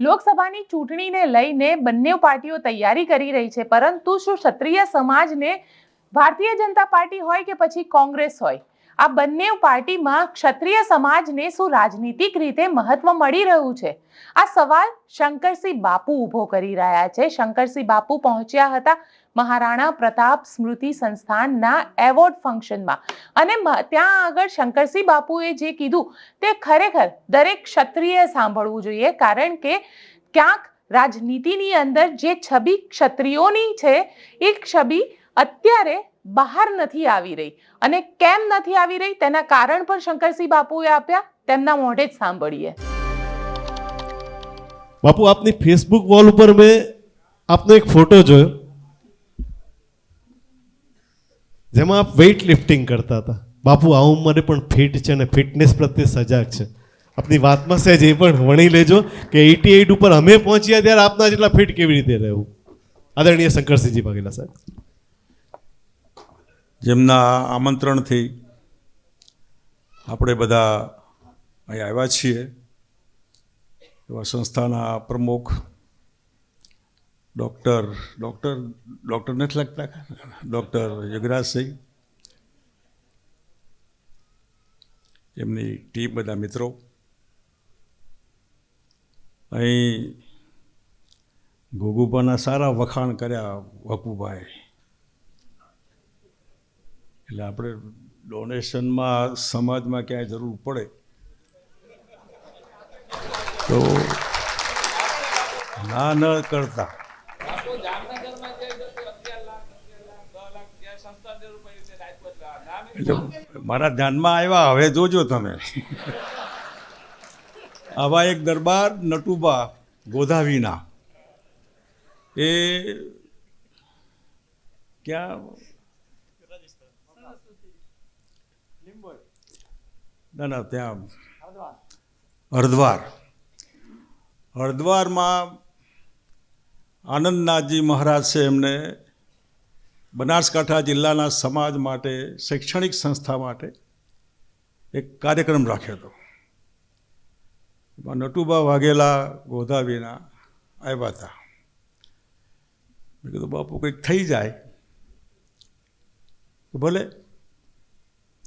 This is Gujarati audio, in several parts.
લોકસભાની ચૂંટણીને લઈને બંને પાર્ટીઓ તૈયારી કરી રહી છે, પરંતુ શું ક્ષત્રિય સમાજને ભારતીય જનતા પાર્ટી હોય કે પછી કોંગ્રેસ હોય? આ બંને પાર્ટીમાં ક્ષત્રિય સમાજને શું રાજનીતિક રીતે મહત્વ મળી રહ્યું છે? આ સવાલ શંકરસિંહ બાપુ ઊભો કરી રહ્યા છે. શંકરસિંહ બાપુ પહોંચ્યા હતા. મહારાણા પ્રતાપ સ્મૃતિ સંસ્થાનના એવોર્ડ ફંક્શનમાં. અને ત્યાં આગળ શંકરસિંહ બાપુએ જે કીધું, તે ખરેખર દરેક ક્ષત્રિય સાંભળવું જોઈએ, કારણ કે ક્યાંક રાજનીતિની અંદર જે છબી ક્ષત્રિયોની છે, એ છબી અત્યારે બહાર નથી આવી રહી. અને કેમ નથી આવી રહી? તેના કારણ પણ શંકરસિંહ બાપુએ આપ્યા. તેમના મોઢે જ સાંભળીએ. બાપુ, આપની ફેસબુક વોલ ઉપર મેં આપનો એક ફોટો જોયો. જેમાં આપ વેઇટ લિફ્ટિંગ કરતા હતા. બાપુ, આ ઉંમરે પણ ફિટ છે અને ફિટનેસ પ્રત્યે સજાગ છે. આપની વાતમાં સહેજ એ પણ વણી લેજો કે એટી એઇટ ઉપર અમે પહોંચ્યા ત્યારે આપના જેટલા ફિટ કેવી રીતે રહેવું? આદરણીય શંકરસિંહજી વાઘેલા સાહેબ. જેમના આમંત્રણથી આપણે બધા અહીં આવ્યા છીએ, એવા સંસ્થાના પ્રમુખ ડૉક્ટર ડૉક્ટર ડૉક્ટર નથી લાગતા? ડૉક્ટર યુગરાજસિંહ એમની ટીમ બધા મિત્રો. અહીં ગોગુભાના સારા વખાણ કર્યા વકુભાઈ. એટલે આપણે ડોનેશનમાં સમાજમાં ક્યાંય જરૂર પડે. તો ના ન કરતા. મારા ધ્યાનમાં આવ્યા, હવે જોજો તમે. આવા એક દરબાર નટુબા ગોધાવીના. એ ક્યાં? ના ના, ત્યાં. હરદ્વાર. હરદ્વારમાં આનંદનાથજી મહારાજ છે એમને બનાસકાંઠા જિલ્લાના સમાજ માટે, શૈક્ષણિક સંસ્થા માટે એક કાર્યક્રમ રાખ્યો હતો. એમાં નટુબા વાઘેલા ગોધાવીના આવ્યા હતા. મેં કીધું, બાપુ, કંઈક થઈ જાય. તો ભલે,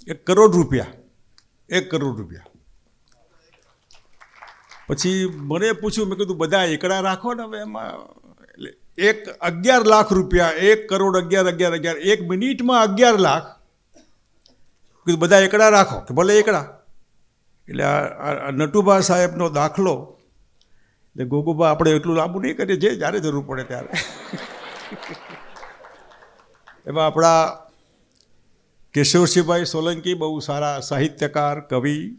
એક કરોડ રૂપિયા, એક કરોડ રૂપિયા. પછી મને પૂછ્યું, મેં કીધું, બધા એકડા રાખો ને હવે એમાં એક અગિયાર લાખ રૂપિયા, એક કરોડ અગિયાર અગિયાર અગિયાર, એક મિનિટમાં અગિયાર લાખ. બધા એકડા રાખો, કે ભલે એકડા. એટલે આ આ સાહેબનો દાખલો, એટલે ગોગુબા આપણે એટલું લાંબુ નહીં કરીએ, જે જ્યારે જરૂર પડે ત્યારે. એમાં આપણા કેશવસિંહભાઈ સોલંકી બહુ સારા સાહિત્યકાર, કવિ.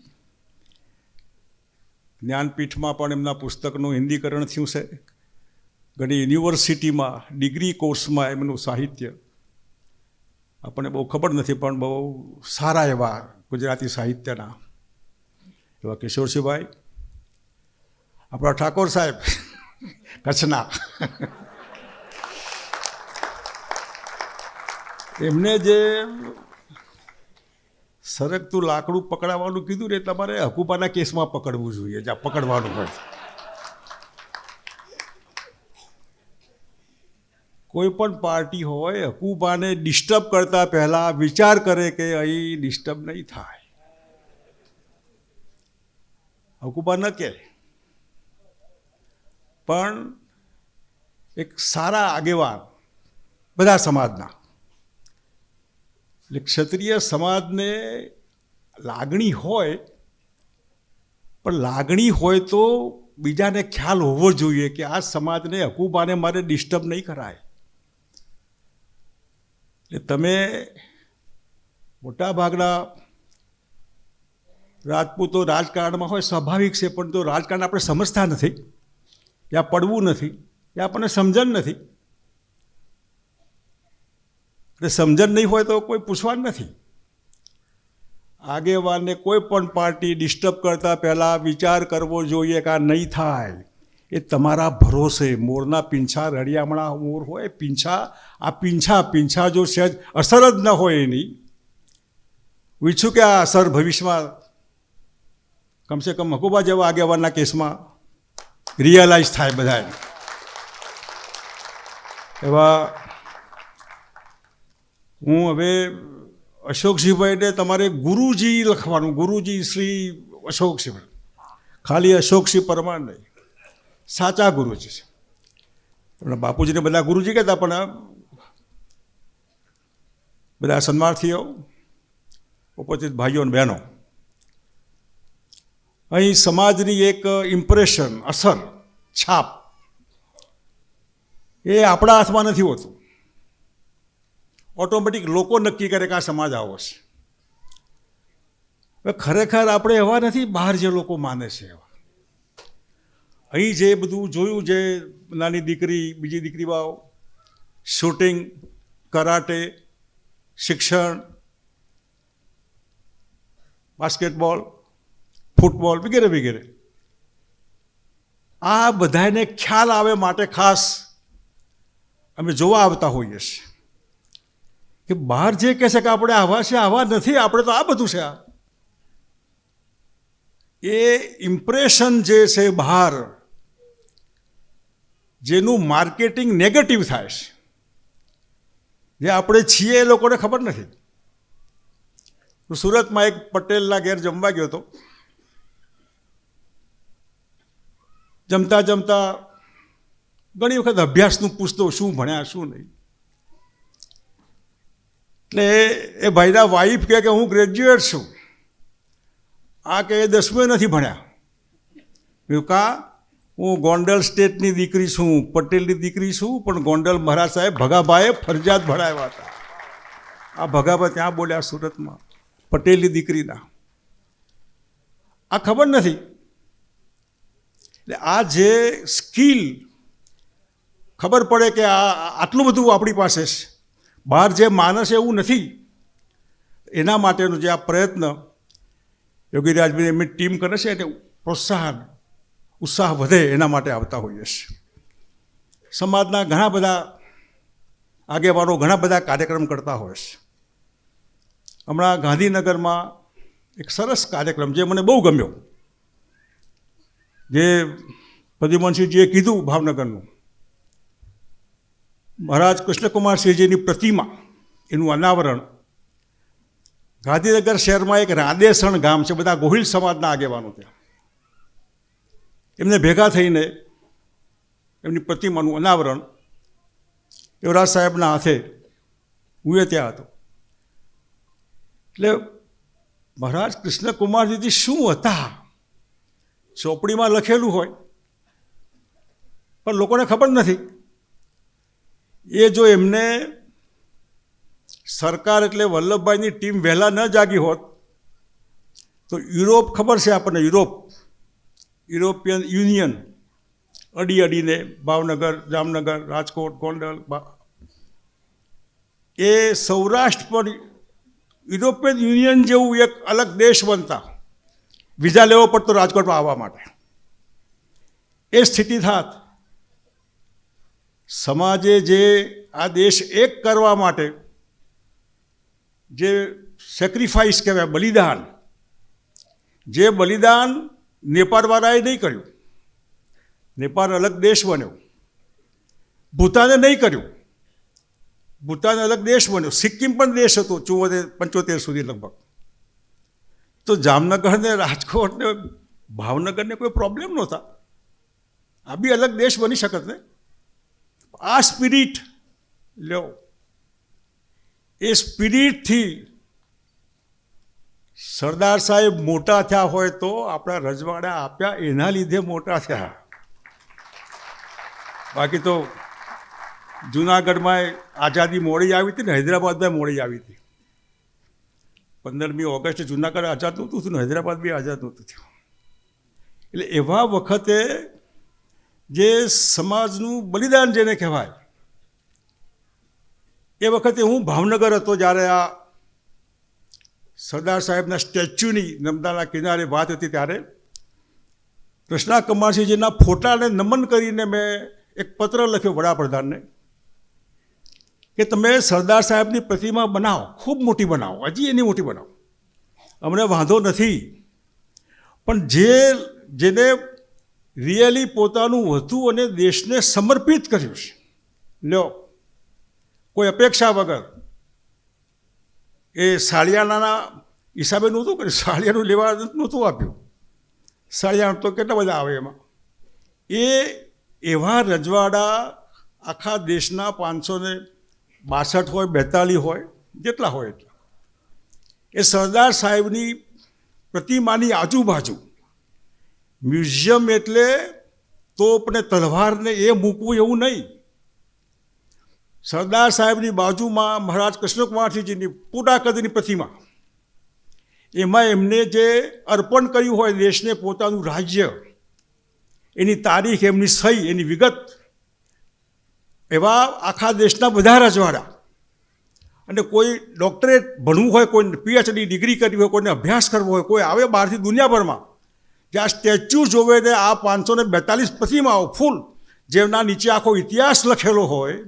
જ્ઞાનપીઠમાં પણ એમના પુસ્તકનું હિન્દીકરણ થયું છે. ઘણી યુનિવર્સિટીમાં, ડિગ્રી કોર્સમાં એમનું સાહિત્ય. આપણને બહુ ખબર નથી, પણ બહુ સારા એવા ગુજરાતી સાહિત્યના. એવા કિશોરસિંહભાઈ, આપણા ઠાકોર સાહેબ, કચ્છના. એમને જે સરગતું લાકડું પકડાવવાનું કીધું ને તમારે હકુબાના કેસમાં પકડવું જોઈએ, જ્યાં પકડવાનું હોય. કોઈ પણ પાર્ટી હોય, હકુબાને ડિસ્ટર્બ કરતા પહેલાં વિચાર કરે કે અહીં ડિસ્ટર્બ નહીં થાય. હકુબા ન કહે. પણ એક સારા આગેવાન બધા સમાજના, એટલે ક્ષત્રિય સમાજને લાગણી હોય, પણ લાગણી હોય તો બીજાને ખ્યાલ હોવો જોઈએ કે આ સમાજને હકુબાને મારે ડિસ્ટર્બ નહીં કરાય. એટલે તમે મોટાભાગના રાજપૂતો રાજકારણમાં હોય, સ્વાભાવિક છે, પણ તો રાજકારણ આપણે સમજતા નથી, યા પડવું નથી, યા આપણને સમજણ નથી. એટલે સમજણ નહીં હોય તો કોઈ પૂછવાનું નથી. આગેવાનને કોઈ પણ પાર્ટી ડિસ્ટર્બ કરતા પહેલાં વિચાર કરવો જોઈએ કે આ નહીં થાય. એ તમારા ભરોસે, મોરના પીંછા, રળિયામણા મોર હોય, પીંછા, આ પીંછા પીંછા જો સહેજ અસર જ ન હોય એની, ઈચ્છું કે આ અસર ભવિષ્યમાં કમસે કમ હકુબા જેવા આગેવાનના કેસમાં રિયલાઇઝ થાય બધાને. એવા હું હવે અશોકસિંહભાઈને તમારે ગુરુજી લખવાનું, ગુરુજી શ્રી અશોકસિંહ ખાલી અશોકસિંહ પરમાર નહીં. સાચા ગુરુજી છે. પણ બાપુજીને બધા ગુરુજી કહેતા, પણ બધા સન્માર્થીઓ, ઉપસ્થિત ભાઈઓ અને બહેનો, અહીં સમાજની એક ઇમ્પ્રેશન અસર, છાપ, એ આપણા હાથમાં નથી હોતું. ઓટોમેટિક લોકો નક્કી કરે કે આ સમાજ આવો છે. ખરેખર આપણે એવા નથી, બહાર જે લોકો માને છે એવા. અહીં જે બધું જોયું જે નાની દીકરી, બીજી દીકરીવાઓ શૂટિંગ કરાટે, શિક્ષણ બાસ્કેટબોલ ફૂટબોલ વગેરે વગેરે. આ બધાને ખ્યાલ આવે માટે ખાસ અમે જોવા આવતા હોઈએ છીએ. કે બહાર જે કહે છે કે આપણે આવા છે, આવા નથી, આપણે તો આ બધું છે આ. એ ઇમ્પ્રેશન જે છે બહાર જેનું માર્કેટિંગ નેગેટિવ થાય છે. જે આપણે છીએ એ લોકોને ખબર નથી. હું સુરતમાં એક પટેલના ઘેર જમવા ગયો હતો. જમતા જમતા ઘણી વખત અભ્યાસનું પૂછતો, શું ભણ્યા, શું નહીં. એટલે એ ભાઈના વાઈફ કહે કે, હું ગ્રેજ્યુએટ છું. આ કે દસમે નથી ભણ્યા. મેં કા? હું ગોંડલ સ્ટેટની દીકરી છું, પટેલની દીકરી છું, પણ ગોંડલ મહારાજ સાહેબ ભગાભાઈએ ફરજિયાત ભણાવ્યા હતા. આ ભગાભા ત્યાં બોલ્યા સુરતમાં, પટેલની દીકરીના. આ ખબર નથી. એટલે આ જે સ્કિલ, ખબર પડે કે આ આટલું બધું આપણી પાસે છે. બહાર જે માનસ એવું નથી, એના માટેનો જે આ પ્રયત્ન યોગીરાજભાઈ એમની ટીમ કરે છે એને પ્રોત્સાહન. ઉત્સાહ વધે એના માટે આવતા હોઈએ છીએ. સમાજના ઘણા બધા આગેવાનો ઘણા બધા કાર્યક્રમ કરતા હોય છે. હમણાં ગાંધીનગરમાં એક સરસ કાર્યક્રમ જે મને બહુ ગમ્યો. જે પ્રદ્યુમનસિંહજીએ કીધું ભાવનગરનું. મહારાજ કૃષ્ણકુમારસિંહજીની પ્રતિમા, એનું અનાવરણ. ગાંધીનગર શહેરમાં એક રાદેસણ ગામ છે, બધા ગોહિલ સમાજના આગેવાનો ત્યાં. એમને ભેગા થઈને એમની પ્રતિમાનું અનાવરણ યુવરાજ સાહેબના હાથે હું એ ત્યાં હતો. એટલે મહારાજ કૃષ્ણકુમારજીથી શું હતા? ચોપડીમાં લખેલું હોય, પણ લોકોને ખબર નથી. એ જો એમને સરકાર એટલે વલ્લભભાઈની ટીમ વહેલા ન જાગી હોત, તો યુરોપ ખબર છે આપણને, યુરોપ યુરોપિયન યુનિયન અડી અડીને ભાવનગર, જામનગર, રાજકોટ, ગોંડલ એ સૌરાષ્ટ્ર પર યુરોપિયન યુનિયન જેવું એક અલગ દેશ બનતા. વિઝા લેવો પડતો રાજકોટમાં આવવા માટે. એ સ્થિતિ થાત. સમાજે જે આ દેશ એક કરવા માટે જે સેક્રિફાઈસ કહેવાય, બલિદાન, જે બલિદાન નેપાળવાળાએ નહીં કર્યું. નેપાળ અલગ દેશ બન્યો. ભૂતાને નહીં કર્યું. ભૂતાન અલગ દેશ બન્યો. સિક્કિમ પણ દેશ હતો ચુમ્મોતેર પંચોતેર સુધી લગભગ. તો જામનગર રાજકોટને રાજકોટ ભાવનગરને કોઈ પ્રોબ્લેમ નહોતા. આ બી અલગ દેશ બની શકત ને આ સ્પિરિટ, લ્યો. એ સ્પિરિટથી સરદાર સાહેબ મોટા થયા હોય તો આપણા રજવાડા આપ્યા, એના લીધે મોટા થયા. બાકી તો જુનાગઢમાં આઝાદી મોડી આવી હતી ને, હૈદરાબાદમાં મોડી આવી હતી. પંદરમી ઓગસ્ટે જુનાગઢ આઝાદ નહોતું થયું ને, હૈદરાબાદ બી આઝાદ નહોતું થયું. એટલે એવા વખતે જે સમાજનું બલિદાન જેને કહેવાય, એ વખતે હું ભાવનગર હતો જ્યારે આ સરદાર સાહેબના સ્ટેચ્યુની નર્મદાના કિનારે વાત હતી ત્યારે કૃષ્ણા કુમારસિંહજીના ફોટાને નમન કરીને મેં એક પત્ર લખ્યો વડાપ્રધાનને કે તમે સરદાર સાહેબની પ્રતિમા બનાવો, ખૂબ મોટી બનાવો, હજી એની મોટી બનાવો. અમને વાંધો નથી, પણ જે જેને રિયલી પોતાનું વધુ અને દેશને સમર્પિત કર્યું છે, લ્યો, કોઈ અપેક્ષા વગર એ સાળિયાના હિસાબે નહોતું કર્યું. સાળિયાનું લેવા નહોતું આપ્યું. સાળિયા તો કેટલા બધા આવે એમાં? એ એવા રજવાડા આખા દેશના પાંચસો ને બાસઠ હોય, બેતાલીસ હોય, જેટલા હોય એટલા. એ સરદાર સાહેબની પ્રતિમાની આજુબાજુ. મ્યુઝિયમ એટલે તોપ ને તલવારને એ મૂકવું એવું નહીં. સરદાર સાહેબની બાજુમાં મહારાજ કૃષ્ણકુમારસિંહજીની પૂરા કદની પ્રતિમા. એમાં એમને જે અર્પણ કર્યું હોય દેશને પોતાનું રાજ્ય, એની તારીખ, એમની સહી, એની વિગત, એવા આખા દેશના બધા રજવાડા. અને કોઈ ડૉક્ટરેટ ભણવું હોય, કોઈ પીએચડી ડિગ્રી કરવી હોય, કોઈને અભ્યાસ કરવો હોય, કોઈ આવે બહારથી દુનિયાભરમાં જે આ સ્ટેચ્યુ જોવે ને આ પાંચસો ને બેતાલીસ પ્રતિમાઓ ફૂલ, જેમના નીચે આખો ઇતિહાસ લખેલો હોય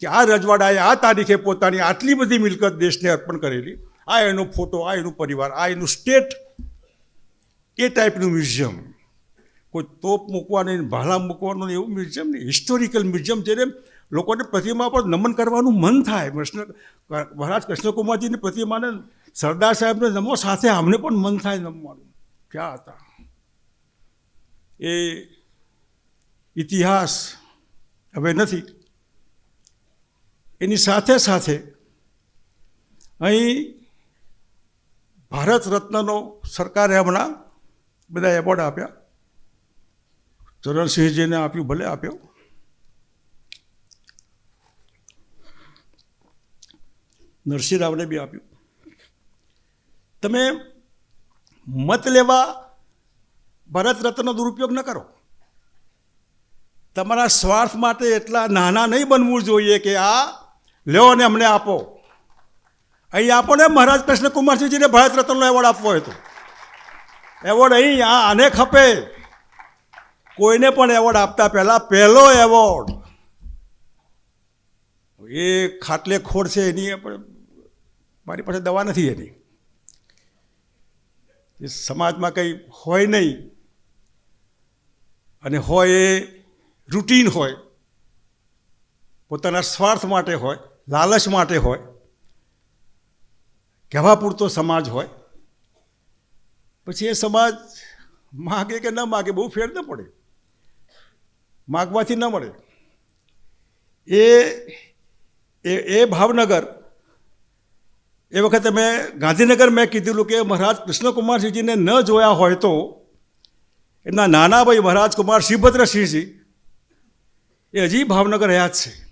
કે આ રજવાડાએ આ તારીખે પોતાની આટલી બધી મિલકત દેશને અર્પણ કરેલી. આ એનો ફોટો, આ એનું પરિવાર, આ એનું સ્ટેટ એ ટાઈપનું મ્યુઝિયમ. કોઈ તોપ મૂકવાનું ભાલા મૂકવાનું એવું મ્યુઝિયમ નહીં. હિસ્ટોરિકલ મ્યુઝિયમ જેને લોકોને પ્રતિમા પર નમન કરવાનું મન થાય. કૃષ્ણ મહારાજ કૃષ્ણકુમારજીની પ્રતિમાને સરદાર સાહેબને નમો, સાથે અમને પણ મન થાય નમવાનું. ક્યાં હતા? એ ઇતિહાસ હવે નથી. એની સાથે સાથે અહીં ભારત રત્નનો સરકારે હમણાં બધા એવોર્ડ આપ્યા. ચરણસિંહજીને આપ્યું, ભલે આપ્યો. નરસિંહ રાવને બી આપ્યું. તમે મત લેવા ભારત રત્નનો દુરુપયોગ ન કરો. તમારા સ્વાર્થ માટે એટલા નાના નહીં બનવું જોઈએ કે આ લ્યો અને અમને આપો. અહીં આપો ને મહારાજ કૃષ્ણકુમારસિંહજીને ભારત રત્નનો એવોર્ડ આપવો હોય તો. એવોર્ડ અહીં આ આને ખપે. કોઈને પણ એવોર્ડ આપતા પહેલાં પહેલો એવોર્ડ. એ ખાટલે ખોડ છે એની પણ મારી પાસે દવા નથી એની. એ સમાજમાં કંઈ હોય નહીં. અને હોય એ રૂટીન હોય. પોતાના સ્વાર્થ માટે હોય. લાલચ માટે હોય કહેવા પૂરતો સમાજ હોય, પછી એ સમાજ માગે કે ન માગે બહુ ફેર ન પડે. માગવાથી ન મળે. એ એ ભાવનગર, એ વખતે મેં ગાંધીનગર મેં કીધેલું કે મહારાજ કૃષ્ણકુમારસિંહજીને ન જોયા હોય તો એમના નાના ભાઈ મહારાજ કુમાર શિવભદ્રસિંહજી એ હજી ભાવનગર રહ્યા જ છે.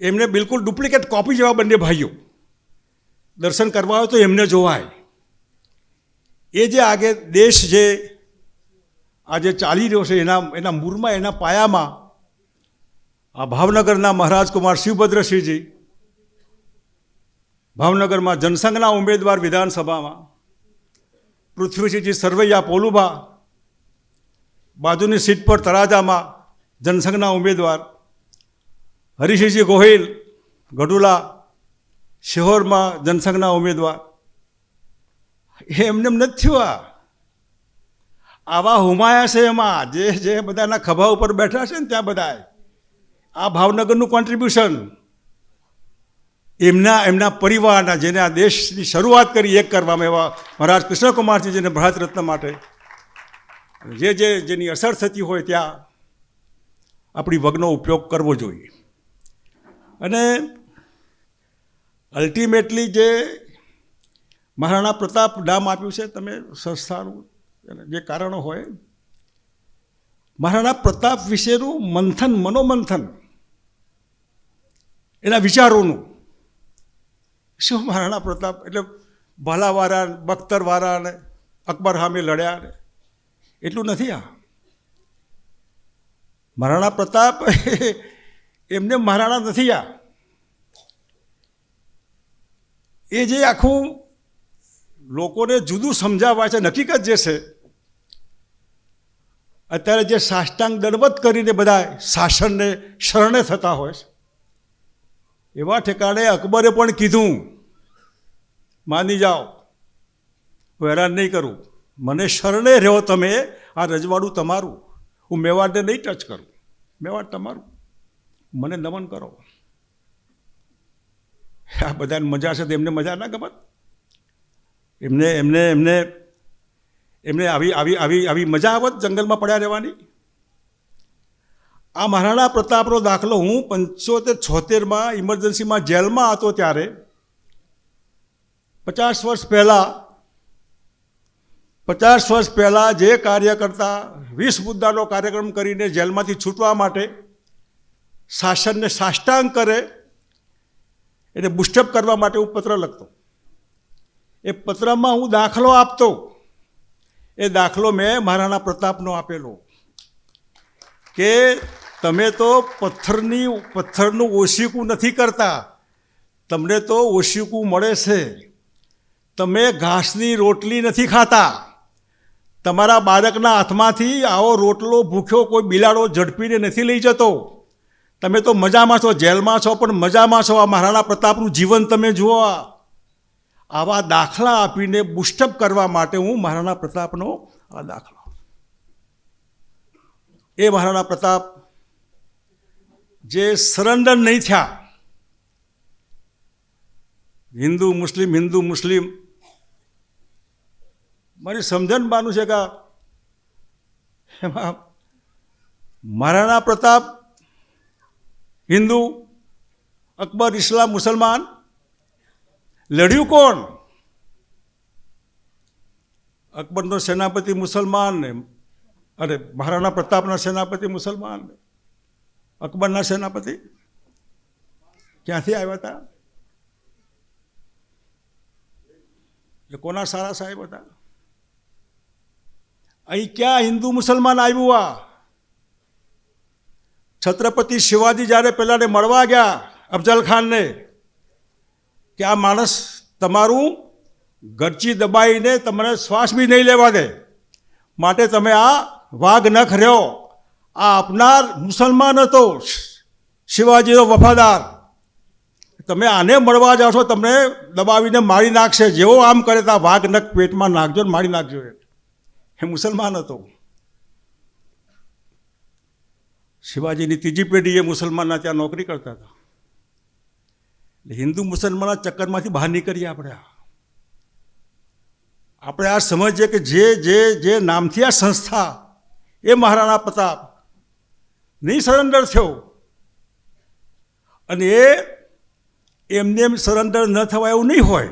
એમને બિલકુલ ડુપ્લિકેટ કોપી જેવા બંને ભાઈઓ. દર્શન કરવા હોય તો એમને જોવાય. એ જે આગે દેશ જે આજે ચાલી રહ્યો છે, એના એના મૂળમાં એના પાયામાં, આ ભાવનગરના મહારાજ કુમાર શિવભદ્રસિંહજી, ભાવનગરમાં જનસંઘના ઉમેદવાર વિધાનસભામાં, પૃથ્વીસિંહજી સરવૈયા પોલુભા, બાજુની સીટ પર તરાજામાં જનસંઘના ઉમેદવાર હરિસિંહજી ગોહિલ, ગઢુલા, શિહોરમાં જનસંઘના ઉમેદવાર. એમને એમ નથી થયું આ. આવા હુમાયા છે એમાં. જે જે બધાના ખભા ઉપર બેઠા છે ને ત્યાં બધા આ ભાવનગરનું કોન્ટ્રીબ્યુશન એમના એમના પરિવારના જેને આ દેશની શરૂઆત કરી એક કરવામાં એવા મહારાજ કૃષ્ણકુમારજી જેને ભારત રત્ન માટે. જે જે, જેની અસર થતી હોય ત્યાં આપણી વગનો ઉપયોગ કરવો જોઈએ. અને અલ્ટિમેટલી જે મહારાણા પ્રતાપ નામ આપ્યું છે, તમે સંસ્થાનું જે કારણો હોય, મહારાણા પ્રતાપ વિશેનું મંથન, મનોમંથન એના વિચારોનું. શું મહારાણા પ્રતાપ? એટલે ભાલાવાળા બખ્તરવાળા ને અકબર સામે લડ્યા એટલું નથી આ. મહારાણા પ્રતાપ એમને મહારાણા નથી આ. એ જે આખું લોકોને જુદું સમજાવવા છે હકીકત જે છે. અત્યારે જે સાષ્ટાંગ દળવત કરીને બધા શાસનને શરણે થતા હોય છે. એવા ઠેકાણે અકબરે પણ કીધું, માની જાઓ, હું હેરાન નહીં કરું. મને શરણે રહો તમે, આ રજવાડું તમારું. હું મેવાડને નહીં ટચ કરું. મેવાડ તમારું. મને નમન કરો. આ બધાને મજા છે તો એમને મજા ના ગમત એમને એમને એમને એમને આવી આવી આવી આવી મજા આવત જંગલમાં પડ્યા રહેવાની? આ મહારાણા પ્રતાપનો દાખલો હું પંચોતેર, છોતેરમાં ઇમરજન્સીમાં જેલમાં હતો ત્યારે. પચાસ વર્ષ પહેલાં, પચાસ વર્ષ પહેલાં જે કાર્ય કરતા, વીસ મુદ્દાનો કાર્યક્રમ કરીને જેલમાંથી છૂટવા માટે શાસનને સાષ્ટાંગ કરે એને બુસ્ટઅપ કરવા માટે હું પત્ર લખતો. એ પત્રમાં હું દાખલો આપતો. એ દાખલો મેં મહારાણા પ્રતાપનો આપેલો. કે તમે તો પથ્થરની, પથ્થરનું ઓશીકું નથી કરતા. તમને તો ઓશીકું મળે છે. તમે ઘાસની રોટલી નથી ખાતા. તમારા બાળકના હાથમાંથી આવો રોટલો ભૂખ્યો કોઈ બિલાડો ઝડપીને નથી લઈ જતો. તમે તો મજામાં છો, જેલમાં છો, પણ મજામાં છો. આ મહારાણા પ્રતાપનું જીવન તમે જુઓ. આવા દાખલા આપીને બુસ્ટઅપ કરવા માટે હું મહારાણા પ્રતાપનો આ દાખલો એ મહારાણા પ્રતાપ જે સરેન્ડર નહીં થયા. હિન્દુ, મુસ્લિમ હિન્દુ, મુસ્લિમ. મારી સમજણ બાનું છે કે એમાં મહારાણા પ્રતાપ હિન્દુ, અકબર, ઇસ્લામ, મુસલમાન, લડ્યું કોણ? અકબરનો સેનાપતિ મુસલમાન ને, અરે મહારાણા પ્રતાપના સેનાપતિ મુસલમાન અકબરના સેનાપતિ ક્યાંથી આવ્યા હતા? એ કોના સારા સાહેબ હતા? અહીં ક્યાં હિન્દુ મુસલમાન આવ્યું આ? છત્રપતિ શિવાજી જ્યારે પહેલાંને મળવા ગયા અફજલ ખાનને, કે આ માણસ તમારું ગરચી દબાઈને તમને શ્વાસ બી નહીં લેવા દે, માટે તમે આ વાઘ નખ રહ્યો. આ આપનાર મુસલમાન હતો, શિવાજીનો વફાદાર. તમે આને મળવા જાઓ છો, તમને દબાવીને મારી નાખશે. જેવો આમ કરે તો આ વાઘ નખ પેટમાં નાખજો ને મારી નાખજો એ મુસલમાન હતો. શિવાજીની ત્રીજી પેઢી એ મુસલમાનના ત્યાં નોકરી કરતા હતા. હિન્દુ મુસલમાનના ચક્કરમાંથી બહાર નીકળીએ આપણે આપણે આ સમજીએ કે જે જે જે નામથી આ સંસ્થા, એ મહારાણા પ્રતાપ નહીં સરેન્ડર થયો. અને એ એમને એમ સરેન્ડર ન થવા એવું નહીં હોય.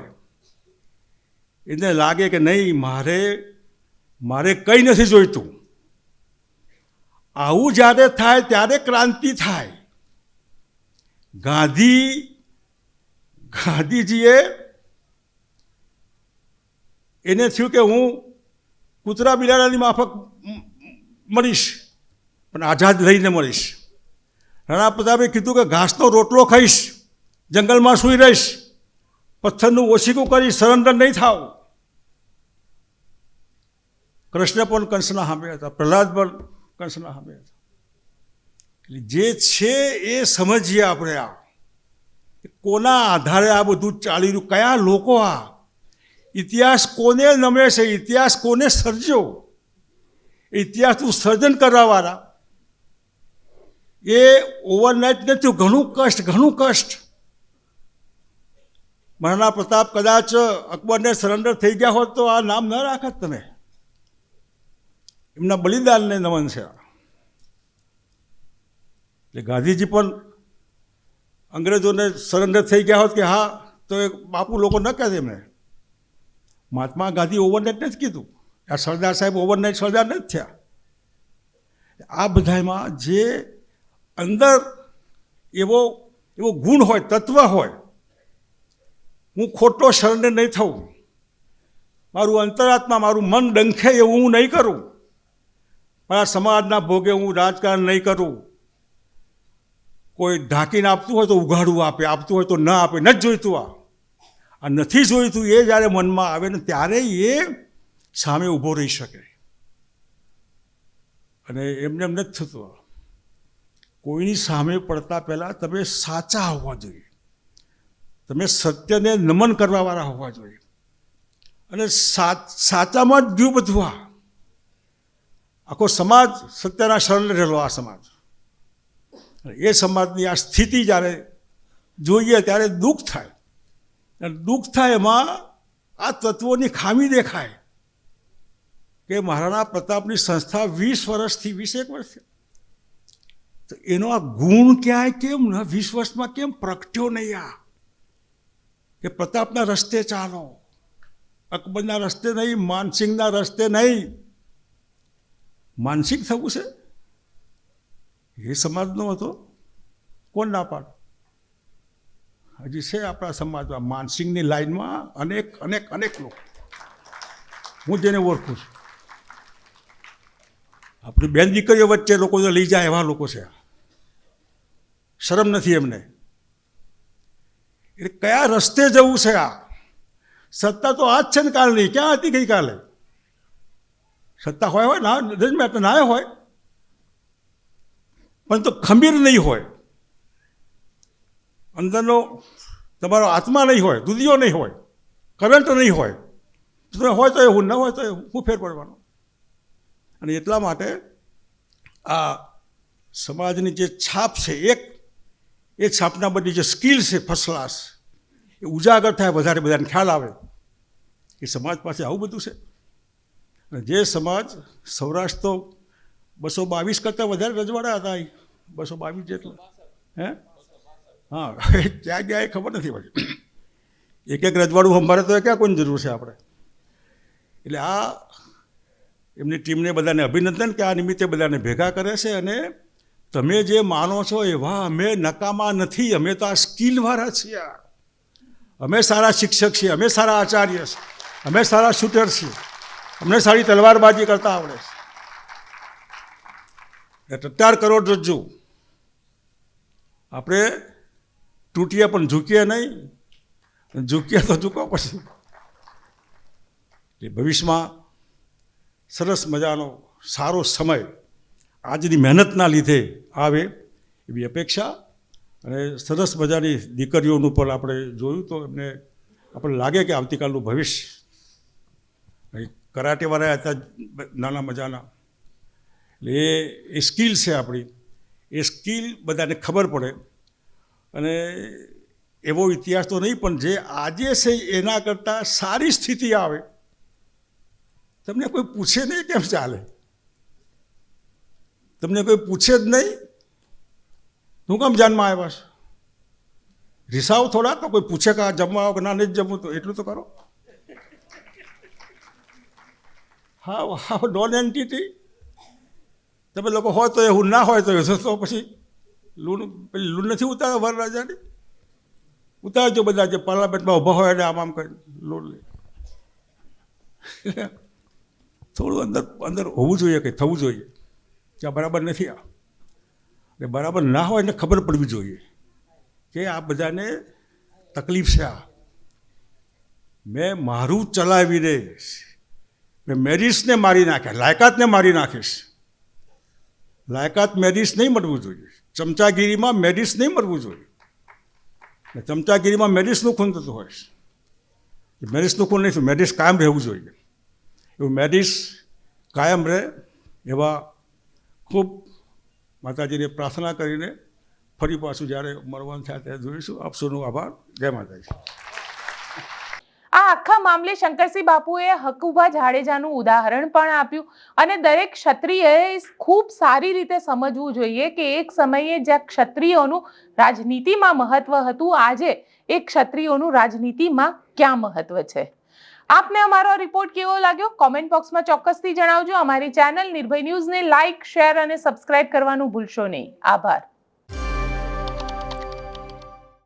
એને લાગે કે નહીં, મારે મારે કંઈ નથી જોઈતું. આવું જ્યારે થાય ત્યારે ક્રાંતિ થાય. ગાંધી, ગાંધીજીએ એને થયું કે હું કૂતરા બિલાડાની માફક મળીશ, પણ આઝાદ રહીને મળીશ. રાણા પ્રતાપે કીધું કે ઘાસનો રોટલો ખાઈશ, જંગલમાં સૂઈ રહીશ, પથ્થરનું ઓછીકું કરીશ સરેન્ડર નહીં થાવ. કૃષ્ણ પણ કંસના સામે હતા. પ્રહલાદ પણ કંસના સામે હતા એટલે જે છે એ સમજીએ આપણે આ. કોના આધારે આ બધું ચાલી રહ્યું, કયા લોકો આ? ઇતિહાસ કોને નમે છે? ઇતિહાસ કોને સર્જ્યો? ઇતિહાસનું સર્જન કરવાવાળા. એ ઓવરનાઇટ નથી, ઘણું કષ્ટ ઘણું કષ્ટ. મહારાણા પ્રતાપ કદાચ અકબરને સરેન્ડર થઈ ગયા હોત તો આ નામ ન રાખત તમે. એમના બલિદાનને નમન છે. એટલે ગાંધીજી પણ અંગ્રેજોને સરેન્ડર થઈ ગયા હોત કે હા, તો એ બાપુ લોકો ન કહે એમને. મહાત્મા ગાંધી ઓવરનાઇટ નથી કીધું. આ સરદાર સાહેબ ઓવરનાઇટ સરદાર નથી થયા. આ બધામાં જે અંદર એવો એવો ગુણ હોય, તત્વ હોય, હું ખોટો શરણે નહીં થવું મારું અંતરાત્મા, મારું મન ડંખે એવું હું નહીં કરું. મારા સમાજના ભોગે હું રાજકારણ નહીં કરું. કોઈ ઢાંકીને આપતું હોય તો ઉઘાડું આપે, આપતું હોય તો ન આપે, ન જ જોઈતું આ. આ નથી જોઈતું, એ જ્યારે મનમાં આવે ને ત્યારે એ સામે ઊભો રહી શકે. અને એમને એમ નથી થતું કોઈની સામે પડતા પહેલાં તમે સાચા હોવા જોઈએ. તમે સત્યને નમન કરવાવાળા હોવા જોઈએ. અને સાચ સાચામાં જ ગયું બધું આ. આખો સમાજ સત્યના શરણે રહેલો આ સમાજ. એ સમાજની આ સ્થિતિ જ્યારે જોઈએ ત્યારે દુઃખ થાય. અને દુઃખ થાય એમાં આ તત્વોની ખામી દેખાય કે મહારાણા પ્રતાપની સંસ્થા વીસ વર્ષથી વીસ એક વર્ષથી તો એનો આ ગુણ ક્યાંય કેમ ન, વીસ વર્ષમાં કેમ પ્રગટ્યો નહીં આ? કે પ્રતાપના રસ્તે ચાલો. અકબરના રસ્તે નહીં, માનસિંહના રસ્તે નહીં. માનસિક થવું છે? એ સમાજનો હતો. કોણ ના હજી છે આપણા સમાજમાં માનસિંહની લાઈનમાં અનેક અનેક અનેક લોકો. હું જેને ઓળખું છું. આપણી બેન દીકરીઓ વચ્ચે લોકો જો લઈ જાય એવા લોકો છે. શરમ નથી એમને. એટલે કયા રસ્તે જવું છે આ? સત્તા તો આજ છે ને કાલની. ક્યાં હતી ગઈકાલે? સત્તા હોય હોય, ના ડઝન્ટ મેટર ના હોય. પણ તો ખમીર નહીં હોય. અંદરનો તમારો આત્મા નહીં હોય દુધિયો નહીં હોય, કરંટ નહીં હોય. તમે હોય તો એવું ન હોય તો હું ફેર પડવાનો? અને એટલા માટે આ સમાજની જે છાપ છે એક, એ છાપના બધી જે સ્કિલ છે ફર્સ્ટ ક્લાસ એ ઉજાગર થાય, વધારે બધાને ખ્યાલ આવે. કે સમાજ પાસે આવું બધું છે. જે સમાજ સૌરાષ્ટ્ર તો બસો બાવીસ કરતાં વધારે રજવાડા હતા અહીં. બસો બાવીસ જેટલા. હે? હા ક્યાં ગયા એ ખબર નથી પડી. એક એક રજવાડું અમારે તો ક્યાં કોઈની જરૂર છે આપણે? એટલે આ એમની ટીમને બધાને અભિનંદન કે આ નિમિત્તે બધાને ભેગા કરે છે અને તમે જે માનો છો એવા અમે નકામા નથી, અમે તો આ સ્કિલવાળા છીએ. અમે સારા શિક્ષક છીએ, અમે સારા આચાર્ય છીએ, અમે સારા શૂટર છીએ. અમને સારી તલવારબાજી કરતા આવડે છે. તત્તાર કરોડ રજ્જુ આપણે તૂટીએ પણ ઝૂકીએ નહીં, ઝૂકીએ તો ઝૂકવા પછી એટલે ભવિષ્યમાં સરસ મજાનો, સારો સમય આજની મહેનતના લીધે આવે એવી અપેક્ષા અને સરસ મજાની દીકરીઓનું પણ આપણે જોયું તો એમને આપણને લાગે કે આવતીકાલનું ભવિષ્ય કરાટેવાળા હતા, નાના મજાના. એટલે એ સ્કિલ છે આપણી. એ સ્કિલ બધાને ખબર પડે. અને એવો ઇતિહાસ તો નહીં, પણ જે આજે છે એના કરતાં સારી સ્થિતિ આવે. તમને કોઈ પૂછે નહીં કેમ ચાલે? તમને કોઈ પૂછે જ નહીં? હું કેમ જાનમાં આવ્યા છે? રિસાવ થોડા તો કોઈ પૂછે કે જમવા આવો કે ના, નહીં જમવું તો એટલું તો કરો. હા હા નોન એન્ટિટી તમે લોકો હોય તો એવું ના હોય તો એ તો પછી લૂણ પેલી લૂણ નથી ઉતારવા વરરાજાની ઉતારજો બધા જે પાર્લામેન્ટમાં ઊભા હોય ને આમ આમ કરી લૂણ લે. થોડું અંદર અંદર હોવું જોઈએ કે થવું જોઈએ. કે આ બરાબર નથી આ. એટલે બરાબર ના હોય એને ખબર પડવી જોઈએ કે આ બધાને તકલીફ છે આ. મેં મારું ચલાવીને મેં મેરિસને મારી નાખ્યા લાયકાતને મારી નાખીશ. લાયકાત મેરિસ નહીં મળવું જોઈએ. ચમચાગીરીમાં મેરિસ નહીં મળવું જોઈએ. ને ચમચાગીરીમાં મેરિસનું ખૂન થતું હોય છે. મેરિસનું ખૂન નહીં થયું મેરિસ કાયમ રહેવું જોઈએ. એવું મેરિસ કાયમ રહે એવા ખૂબ માતાજીને પ્રાર્થના કરીને ફરી પાછું જ્યારે મળવાનું થાય ત્યારે જોઈશું. આપ આભાર. જય માતાજી. આ આખા મામલે શંકરસિંહ બાપુએ હકુભા જાડેજાનું ઉદાહરણ પણ આપ્યું અને દરેક ક્ષત્રિયએ ખૂબ સારી રીતે સમજવું જોઈએ કે એક સમયે જ્યાં ક્ષત્રિયોનું રાજનીતિમાં મહત્વ હતું, આજે એ ક્ષત્રિયોનું રાજનીતિમાં ક્યાં મહત્વ છે? આપને અમારો રિપોર્ટ કેવો લાગ્યો? કોમેન્ટ બોક્સમાં ચોક્કસથી જણાવજો. અમારી ચેનલ નિર્ભય ન્યૂઝને લાઇક શેર અને સબસ્ક્રાઇબ કરવાનું ભૂલશો નહીં. આભાર.